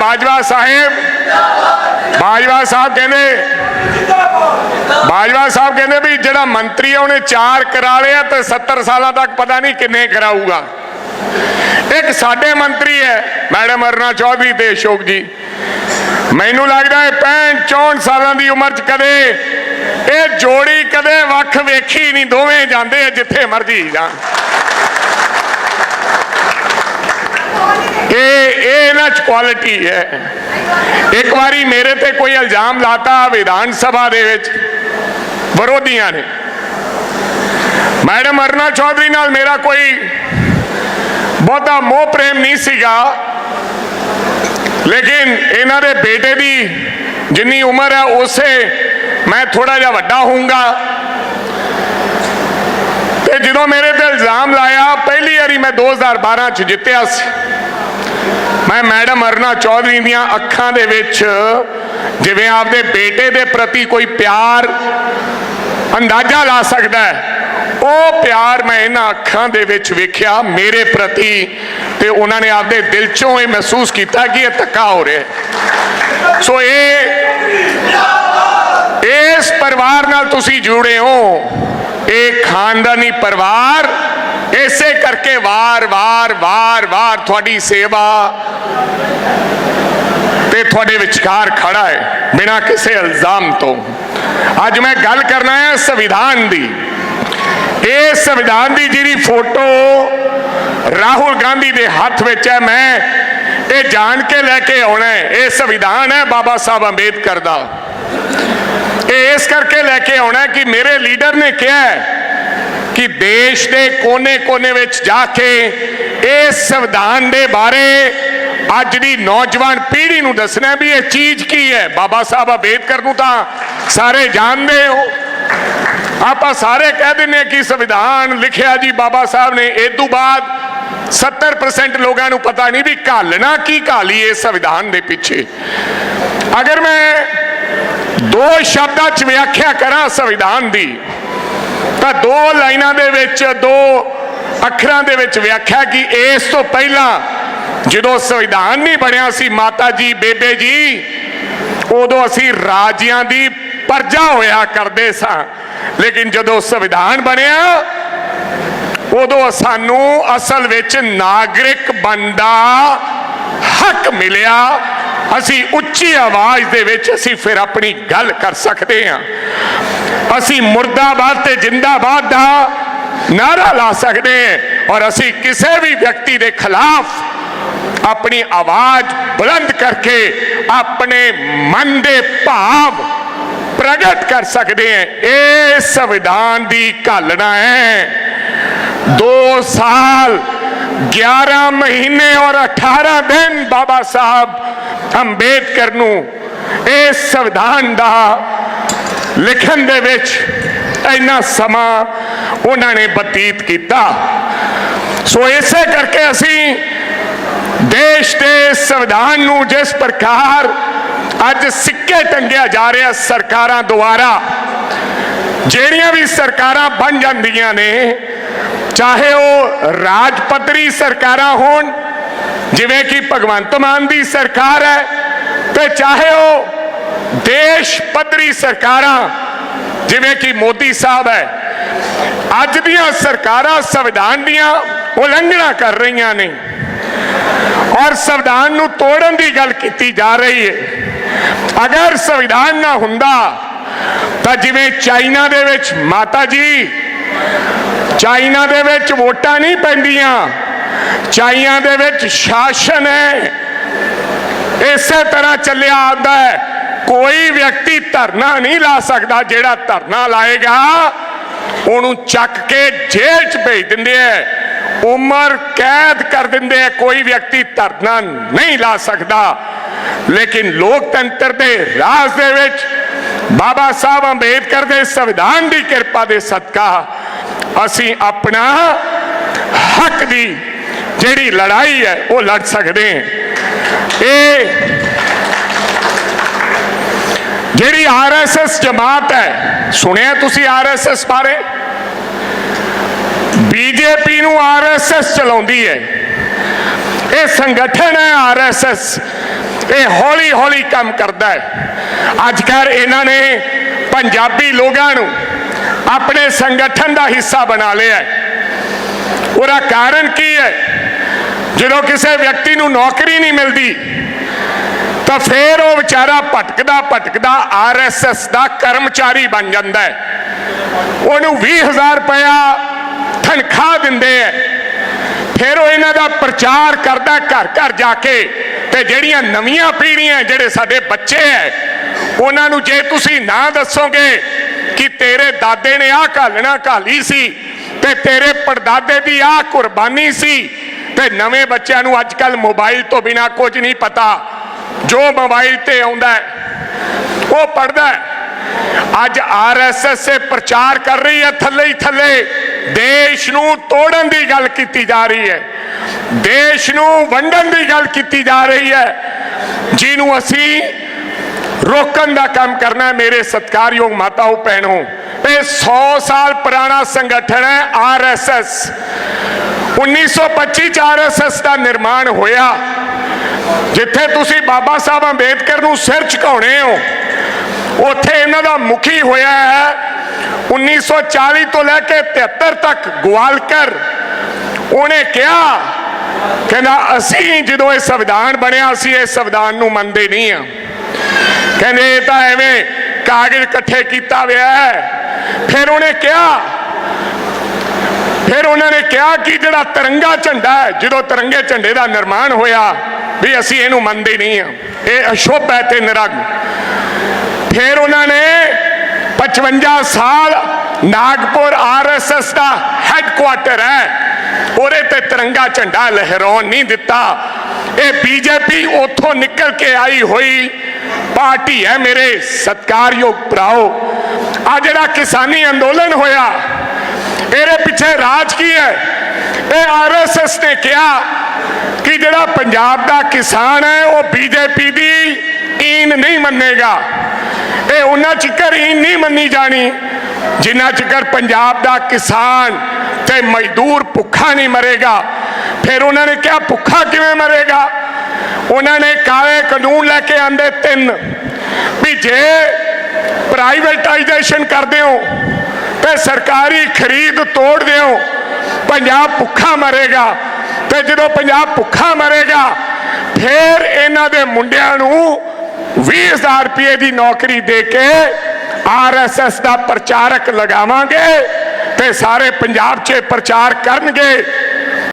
ਬਾਜਵਾ ਸਾਹਿਬ ਬਾਜਵਾ ਸਾਹਿਬ ਕਹਿੰਦੇ, ਬਾਜਵਾ ਸਾਹਿਬ ਕਹਿੰਦੇ ਵੀ ਜਿਹੜਾ ਮੰਤਰੀ ਆ, ਉਹਨੇ ਚਾਰ ਕਰਾ ਲਿਆ ਤੇ 70 ਸਾਲਾਂ ਤੱਕ ਪਤਾ ਨਹੀਂ ਕਿੰਨੇ ਕਰਾਊਗਾ। ਇੱਕ ਸਾਡੇ ਮੰਤਰੀ ਹੈ, ਮੈਡਮ ਅਰਨਾ ਚੌਧਰੀ ਤੇ ਅਸ਼ੋਕ ਜੀ। ਮੈਨੂੰ ਲੱਗਦਾ ਹੈ 65 64 ਸਾਲਾਂ ਦੀ ਉਮਰ 'ਚ ਕਦੇ ਇਹ ਜੋੜੀ ਕਦੇ ਵੱਖ ਵੇਖੀ ਨਹੀਂ, ਦੋਵੇਂ ਜਾਂਦੇ ਆ ਜਿੱਥੇ ਮਰਜ਼ੀ ਜਾਣ। ਇਹ ਇਹ ਇਹਨਾਂ ਚ ਕੁਆਲਿਟੀ ਹੈ ਇੱਕ ਵਾਰੀ ਮੇਰੇ ਤੇ ਕੋਈ ਇਲਜ਼ਾਮ ਲਾਤਾ ਵਿਧਾਨ ਸਭਾ ਦੇ ਵਿੱਚ ਵਿਰੋਧੀਆਂ ਨੇ ਮੈਡਮ ਅਰਨਾ ਚੌਧਰੀ ਨਾਲ ਮੇਰਾ ਕੋਈ ਬਹੁਤਾ ਮੋਹ ਪ੍ਰੇਮ ਨਹੀਂ ਸੀਗਾ ਲੇਕਿਨ ਇਹਨਾਂ ਦੇ ਬੇਟੇ ਦੀ ਜਿੰਨੀ ਉਮਰ ਹੈ ਉਸੇ ਮੈਂ ਥੋੜਾ ਜਿਹਾ ਵੱਡਾ ਹੋਊਂਗਾ ਤੇ ਜਦੋਂ ਮੇਰੇ ਤੇ ਇਲਜ਼ਾਮ ਲਾਇਆ ਪਹਿਲੀ ਵਾਰੀ ਮੈਂ 2012 ਚ ਜਿੱਤਿਆ ਸੀ ਮੈਂ ਮੈਡਮ ਅਰਨਾ ਚੌਧਰੀ ਦੀਆਂ ਅੱਖਾਂ ਦੇ ਵਿੱਚ ਜਿਵੇਂ ਆਪਦੇ ਬੇਟੇ ਦੇ ਪ੍ਰਤੀ ਕੋਈ ਪਿਆਰ ਅੰਦਾਜ਼ਾ ਲਾ ਸਕਦਾ ਹੈ, ਉਹ ਪਿਆਰ ਮੈਂ ਇਹਨਾਂ ਅੱਖਾਂ ਦੇ ਵਿੱਚ ਵੇਖਿਆ ਮੇਰੇ ਪ੍ਰਤੀ ਤੇ ਉਹਨਾਂ ਨੇ ਆਪਦੇ ਦਿਲ ਚੋਂ ਇਹ ਮਹਿਸੂਸ ਕੀਤਾ ਕਿ ਇਹ ਧੱਕਾ ਹੋ ਰਿਹਾ ਸੋ ਇਹ, ਇਸ ਪਰਿਵਾਰ ਨਾਲ ਤੁਸੀਂ ਜੁੜੇ ਹੋ। ਇਹ ਖਾਨਦਾਨੀ ਪਰਿਵਾਰ ਇਸੇ ਕਰਕੇ ਵਾਰ-ਵਾਰ ਵਾਰ-ਵਾਰ ਤੁਹਾਡੀ ਸੇਵਾ ਤੇ ਤੁਹਾਡੇ ਵਿਚਕਾਰ ਖੜਾ ਹੈ, ਬਿਨਾਂ ਕਿਸੇ ਇਲਜ਼ਾਮ ਤੋਂ। ਅੱਜ ਮੈਂ ਗੱਲ ਕਰਨਾ ਹੈ ਸੰਵਿਧਾਨ ਦੀ। ਇਹ ਸੰਵਿਧਾਨ ਦੀ ਜਿਹੜੀ ਫੋਟੋ ਰਾਹੁਲ ਗਾਂਧੀ ਦੇ ਹੱਥ ਵਿੱਚ ਹੈ, ਮੈਂ ਇਹ ਜਾਣ ਕੇ ਲੈ ਕੇ ਆਉਣਾ ਹੈ। ਇਹ ਸੰਵਿਧਾਨ ਹੈ ਬਾਬਾ ਸਾਹਿਬ ਅੰਬੇਦਕਰ ਦਾ। ਇਹ ਇਸ ਕਰਕੇ ਲੈ ਕੇ ਆਉਣਾ ਕਿ ਮੇਰੇ ਲੀਡਰ ਨੇ ਕਿਹਾ ਹੈ ਕਿ ਦੇਸ਼ ਦੇ ਕੋਨੇ-ਕੋਨੇ ਵਿੱਚ ਜਾ ਕੇ ਇਸ ਸੰਵਿਧਾਨ ਦੇ ਬਾਰੇ ਅੱਜ ਦੀ ਨੌਜਵਾਨ ਪੀੜ੍ਹੀ ਨੂੰ ਦੱਸਣਾ ਵੀ ਇਹ ਚੀਜ਼ ਕੀ ਹੈ? ਬਾਬਾ ਸਾਹਿਬ ਅੰਬੇਦਕਰ ਨੂੰ ਤਾਂ ਸਾਰੇ ਜਾਣਦੇ ਹੋ। ਆਪਾਂ ਸਾਰੇ ਕਹਿ ਦਿੰਦੇ ਹਾਂ ਕਿ ਸੰਵਿਧਾਨ ਲਿਖਿਆ ਜੀ ਬਾਬਾ ਸਾਹਿਬ ਨੇ। ਇਸ ਤੋਂ ਬਾਅਦ 70% ਲੋਕਾਂ ਨੂੰ ਪਤਾ ਨਹੀਂ ਵੀ ਘਾਲਣਾ ਕੀ ਘਾਲੀ ਇਸ ਸੰਵਿਧਾਨ ਦੇ ਪਿੱਛੇ। ਅਗਰ ਮੈਂ ਦੋ ਸ਼ਬਦਾਂ 'ਚ ਵਿਆਖਿਆ ਕਰਾਂ ਸੰਵਿਧਾਨ ਦੀ ਤਾਂ ਦੋ ਲਾਈਨਾਂ ਦੇ ਵਿੱਚ, ਦੋ ਅੱਖਰਾਂ ਦੇ ਵਿੱਚ ਵਿਆਖਿਆ ਕਿ ਇਸ ਤੋਂ ਪਹਿਲਾਂ ਜਦੋਂ ਸੰਵਿਧਾਨ ਨਹੀਂ ਬਣਿਆ ਸੀ ਮਾਤਾ ਜੀ, ਬੇਬੇ ਜੀ, ਉਦੋਂ ਅਸੀਂ ਰਾਜਿਆਂ ਦੀ ਪਰਜਾ ਹੋਇਆ ਕਰਦੇ ਸਾਂ। ਲੇਕਿਨ ਜਦੋਂ ਸੰਵਿਧਾਨ ਬਣਿਆ, ਉਦੋਂ ਸਾਨੂੰ ਅਸਲ ਵਿੱਚ ਨਾਗਰਿਕ ਬੰਦਾ ਹੱਕ ਮਿਲਿਆ। ਅਸੀਂ ਉੱਚੀ ਆਵਾਜ਼ ਦੇ ਵਿੱਚ ਅਸੀਂ ਫਿਰ ਆਪਣੀ ਗੱਲ ਕਰ ਸਕਦੇ ਹਾਂ। ਅਸੀਂ ਮੁਰਦਾਬਾਦ ਤੇ ਜਿੰਦਾਬਾਦ ਦਾ ਨਾਰਾ ਲਾ ਸਕਦੇ ਹਾਂ ਔਰ ਅਸੀਂ ਕਿਸੇ ਵੀ ਵਿਅਕਤੀ ਦੇ ਖਿਲਾਫ ਆਪਣੀ ਆਵਾਜ਼ ਬੁਲੰਦ ਕਰਕੇ ਆਪਣੇ ਮਨ ਦੇ ਭਾਵ ਪ੍ਰਗਟ ਕਰ ਸਕਦੇ ਹਾਂ। ਇਹ ਸੰਵਿਧਾਨ ਦੀ ਘਾਲਣਾ ਹੈ। 2 ਸਾਲ 11 ਮਹੀਨੇ ਔਰ 18 ਦਿਨ ਬਾਬਾ ਸਾਹਿਬ ਅੰਬੇਦਕਰ ਨੂੰ ਇਸ ਸੰਵਿਧਾਨ ਦਾ ਲਿਖਣ ਦੇ ਵਿੱਚ ਇੰਨਾ ਸਮਾਂ ਉਹਨਾਂ ਨੇ ਬਤੀਤ ਕੀਤਾ। ਸੋ ਇਸੇ ਕਰਕੇ ਅਸੀਂ ਦੇਸ਼ ਦੇ ਸੰਵਿਧਾਨ ਨੂੰ ਜਿਸ ਪ੍ਰਕਾਰ ਅੱਜ ਸਿੱਕੇ ਟੰਗਿਆ ਜਾ ਰਿਹਾ ਸਰਕਾਰਾਂ ਦੁਆਰਾ, ਜਿਹੜੀਆਂ ਵੀ ਸਰਕਾਰਾਂ ਬਣ ਜਾਂਦੀਆਂ ਨੇ ਚਾਹੇ ਉਹ ਰਾਜ ਪੱਧਰੀ ਸਰਕਾਰਾਂ ਹੋਣ, ਜਿਵੇਂ ਕਿ ਭਗਵੰਤ ਮਾਨ ਦੀ ਸਰਕਾਰ ਹੈ, ਤੇ ਚਾਹੇ ਉਹ ਦੇਸ਼ ਪੱਧਰੀ ਸਰਕਾਰਾਂ, ਜਿਵੇਂ ਕਿ ਮੋਦੀ ਸਾਹਿਬ ਹੈ, ਅੱਜ ਦੀਆਂ ਸਰਕਾਰਾਂ ਸੰਵਿਧਾਨ ਦੀਆਂ ਉਲੰਘਣਾ ਕਰ ਰਹੀਆਂ ਨੇ। ਔਰ ਸੰਵਿਧਾਨ ਨੂੰ ਤੋੜਨ ਦੀ ਗੱਲ ਕੀਤੀ ਜਾ ਰਹੀ ਹੈ ਅਗਰ ਸੰਵਿਧਾਨ ਨਾ ਹੁੰਦਾ, ਤਾਂ ਜਿਵੇਂ ਚਾਈਨਾ ਦੇ ਵਿੱਚ ਮਾਤਾ ਜੀ ਚਾਈਨਾ ਦੇ ਵਿੱਚ ਵੋਟਾਂ ਨਹੀਂ ਪੈਂਦੀਆਂ। ਚਾਈਨਾ ਦੇ ਵਿੱਚ ਸ਼ਾਸਨ ਹੈ। ਇਸੇ ਤਰ੍ਹਾਂ ਚੱਲਿਆ ਆਉਂਦਾ ਹੈ। ਕੋਈ ਵਿਅਕਤੀ ਧਰਨਾ ਨਹੀਂ ਲਾ ਸਕਦਾ ਜਿਹੜਾ ਧਰਨਾ ਲਾਏਗਾ। ਉਹਨੂੰ ਚੱਕ ਕੇ ਜੇਲ੍ਹ 'ਚ ਭੇਜ ਦਿੰਦੇ ਐ ਉਮਰ ਕੈਦ ਕਰ ਦਿੰਦੇ ਐ ਕੋਈ ਵਿਅਕਤੀ ਧਰਨਾ ਨਹੀਂ ਲਾ ਸਕਦਾ। ਲੇਕਿਨ ਲੋਕਤੰਤਰ ਦੇ ਰਾਜ ਦੇ ਵਿੱਚ ਬਾਬਾ ਸਾਹਿਬ ਅੰਬੇਦਕਰ ਦੇ ਸੰਵਿਧਾਨ ਦੀ ਕਿਰਪਾ ਦੇ ਸਦਕਾ ਅਸੀਂ ਆਪਣਾ ਹੱਕ ਦੀ ਜਿਹੜੀ ਲੜਾਈ ਹੈ, ਉਹ ਲੜ ਸਕਦੇ ਹਾਂ। ਇਹ ਜਿਹੜੀ ਆਰਐਸਐਸ ਜਮਾਤ ਹੈ, ਸੁਣਿਆ ਤੁਸੀਂ ਆਰਐਸਐਸ ਬਾਰੇ? ਬੀਜੇਪੀ ਨੂੰ ਆਰਐਸਐਸ ਚਲਾਉਂਦੀ ਹੈ। ਇਹ ਸੰਗਠਨ ਹੈ ਆਰਐਸਐਸ ਇਹ ਹੌਲੀ ਹੌਲੀ ਕੰਮ ਕਰਦਾ ਹੈ। ਅੱਜ ਕੱਲ੍ਹ ਇਹਨਾਂ ਨੇ ਪੰਜਾਬੀ ਲੋਕਾਂ ਨੂੰ ਆਪਣੇ ਸੰਗਠਨ ਦਾ ਹਿੱਸਾ ਬਣਾ ਲਿਆ ਉਹਦਾ ਕਾਰਨ ਕੀ ਹੈ? ਜਦੋਂ ਕਿਸੇ ਵਿਅਕਤੀ ਨੂੰ ਨੌਕਰੀ ਨਹੀਂ ਮਿਲਦੀ, ਤਾਂ ਫੇਰ ਉਹ ਵਿਚਾਰਾ ਭਟਕਦਾ ਭਟਕਦਾ ਆਰਐਸਐਸ ਦਾ ਕਰਮਚਾਰੀ ਬਣ ਜਾਂਦਾ ਹੈ। ਉਹਨੂੰ 20000 ਰੁਪਇਆ ਤਨਖਾਹ ਦਿੰਦੇ ਐ ਫਿਰ ਉਹ ਇਹਨਾਂ ਦਾ ਪ੍ਰਚਾਰ ਕਰਦਾ ਘਰ ਘਰ ਜਾ ਕੇ ਤੇ ਜਿਹੜੀਆਂ ਨਵੀਆਂ ਪੀੜ੍ਹੀਆਂ, ਜਿਹੜੇ ਸਾਡੇ ਬੱਚੇ ਐ ਉਹਨਾਂ ਨੂੰ ਜੇ ਤੁਸੀਂ ਨਾ ਦੱਸੋਗੇ ਕਿ ਤੇਰੇ ਦਾਦੇ ਨੇ ਆਹ ਘਾਲਣਾ ਘਾਲੀ ਸੀ ਤੇ ਤੇਰੇ ਪੜਦਾਦੇ ਦੀ ਆਹ ਕੁਰਬਾਨੀ ਸੀ ਤੇ ਨਵੇਂ ਬੱਚਿਆਂ ਨੂੰ ਅੱਜ ਕੱਲ ਮੋਬਾਈਲ ਤੋਂ ਬਿਨਾ ਕੁਝ ਨਹੀਂ ਪਤਾ। ਜੋ ਮੋਬਾਈਲ ਤੇ ਆਉਂਦਾ ਉਹ ਪੜਦਾ ਅੱਜ ਆਰਐਸਐਸ ਇਹ ਪ੍ਰਚਾਰ ਕਰ ਰਹੀ ਹੈ, ਥੱਲੇ ਹੀ ਥੱਲੇ। ਦੇਸ਼ ਨੂੰ ਤੋੜਨ ਦੀ ਗੱਲ ਕੀਤੀ ਜਾ ਰਹੀ ਹੈ। ਦੇਸ਼ ਨੂੰ ਵੰਡਣ ਦੀ ਗੱਲ ਕੀਤੀ ਜਾ ਰਹੀ ਹੈ। ਜਿਹਨੂੰ ਅਸੀਂ ਰੋਕਣ ਦਾ ਕੰਮ ਕਰਨਾ ਮੇਰੇ ਸਤਿਕਾਰਯੋਗ ਮਾਤਾਓ ਭੈਣੋ ਇਹ 100 ਸਾਲ ਪੁਰਾਣਾ ਸੰਗਠਨ ਹੈ ਆਰਐਸਐਸ 1925 ਚ ਆਰਐਸਐਸ ਦਾ ਨਿਰਮਾਣ ਹੋਇਆ। ਜਿੱਥੇ ਤੁਸੀਂ ਬਾਬਾ ਸਾਹਿਬ ਅੰਬੇਦਕਰ ਨੂੰ ਸਿਰ ਝੁਕਾਉਣੇ ਹੋ, ਉੱਥੇ ਇਹਨਾਂ ਦਾ ਮੁਖੀ ਹੋਇਆ ਹੈ। 1940 ਤੋਂ ਲੈ ਕੇ 73 ਤੱਕ ਗਵਾਲਕਰ, ਉਹਨੇ ਕਿਹਾ, ਕਹਿੰਦਾ, ਅਸੀਂ ਜਦੋਂ ਇਹ ਸੰਵਿਧਾਨ ਬਣਿਆ, ਅਸੀਂ ਇਹ ਸੰਵਿਧਾਨ ਨੂੰ ਮੰਨਦੇ ਨਹੀਂ ਆ। ਕਹਿੰਦੇ ਇਹ ਤਾਂ ਐਵੇਂ ਕਾਗਜ਼ ਇਕੱਠੇ ਕੀਤਾ ਹੋਇਆ ਹੈ। ਫਿਰ ਉਹਨੇ ਕਿਹਾ, ਫਿਰ ਉਹਨਾਂ ਨੇ ਕਿਹਾ ਕਿ ਜਿਹੜਾ ਤਿਰੰਗਾ ਝੰਡਾ ਹੈ, ਜਦੋਂ ਤਿਰੰਗੇ ਝੰਡੇ ਦਾ ਨਿਰਮਾਣ ਹੋਇਆ, ਵੀ ਅਸੀਂ ਇਹਨੂੰ ਮੰਨਦੇ ਨਹੀਂ ਆ ਇਹ ਅਸ਼ੁੱਭ ਹੈ ਤੇ ਨਿਰਗ। ਫਿਰ ਉਹਨਾਂ ਨੇ 55 ਸਾਲ ਨਾਗਪੁਰ ਆਰਐਸਐਸ ਦਾ ਹੈੱਡਕੁਆਟਰ ਹੈ। ਉਹਦੇ ਤੇ ਤਿਰੰਗਾ ਝੰਡਾ ਲਹਿਰਾਉਣ ਨਹੀਂ ਦਿੱਤਾ। ਇਹ ਬੀਜੇਪੀ ਉੱਥੋਂ ਨਿਕਲ ਕੇ ਆਈ ਹੋਈ ਪਾਰਟੀ ਹੈ ਮੇਰੇ ਸਤਕਾਰਯੋਗ ਭਰਾਓ ਆ ਜਿਹੜਾ ਕਿਸਾਨੀ ਅੰਦੋਲਨ ਹੋਇਆ ਇਹਦੇ ਪਿੱਛੇ ਰਾਜ ਕੀ ਹੈ ਇਹ ਆਰਐਸਐਸ ਨੇ ਕਿਹਾ ਕਿ ਜਿਹੜਾ ਪੰਜਾਬ ਦਾ ਕਿਸਾਨ ਹੈ ਉਹ ਬੀਜੇਪੀ ਦੀ ਈਨ ਨਹੀਂ ਮੰਨੇਗਾ ਇਹ ਉਹਨਾਂ ਚਿਕਰ ਈਨ ਨਹੀਂ ਮੰਨੀ ਜਾਣੀ ਜਿੰਨਾ ਚਿਕਰ ਪੰਜਾਬ ਦਾ ਕਿਸਾਨ ਤੇ ਮਜ਼ਦੂਰ ਭੁੱਖਾ ਨਹੀਂ ਮਰੇਗਾ ਫਿਰ ਉਹਨਾਂ ਨੇ ਕਿਹਾ ਭੁੱਖਾ ਕਿਵੇਂ ਮਰੇਗਾ ਉਹਨਾਂ ਨੇ ਕਾਲੇ ਕਾਨੂੰਨ ਲੈ ਕੇ ਆਂਦੇ ਤਿੰਨ ਵੀ ਜੇ ਪ੍ਰਾਈਵੇਟਾਈਜੇਸ਼ਨ ਕਰਦੇ ਹੋ, ਤੇ ਸਰਕਾਰੀ ਖਰੀਦ ਤੋੜ ਦਿਓ, ਪੰਜਾਬ ਭੁੱਖਾ ਮਰੇਗਾ। ਤੇ ਜਦੋਂ ਪੰਜਾਬ ਭੁੱਖਾ ਮਰੇਗਾ, ਫਿਰ ਇਹਨਾਂ ਦੇ ਮੁੰਡਿਆਂ ਨੂੰ 20000 ਰੁਪਏ ਦੀ ਨੌਕਰੀ ਦੇ ਕੇ ਆਰਐਸਐਸ ਦਾ ਪ੍ਰਚਾਰਕ ਲਗਾਵਾਂਗੇ ਤੇ ਸਾਰੇ ਪੰਜਾਬ 'ਚ ਪ੍ਰਚਾਰ ਕਰਨਗੇ।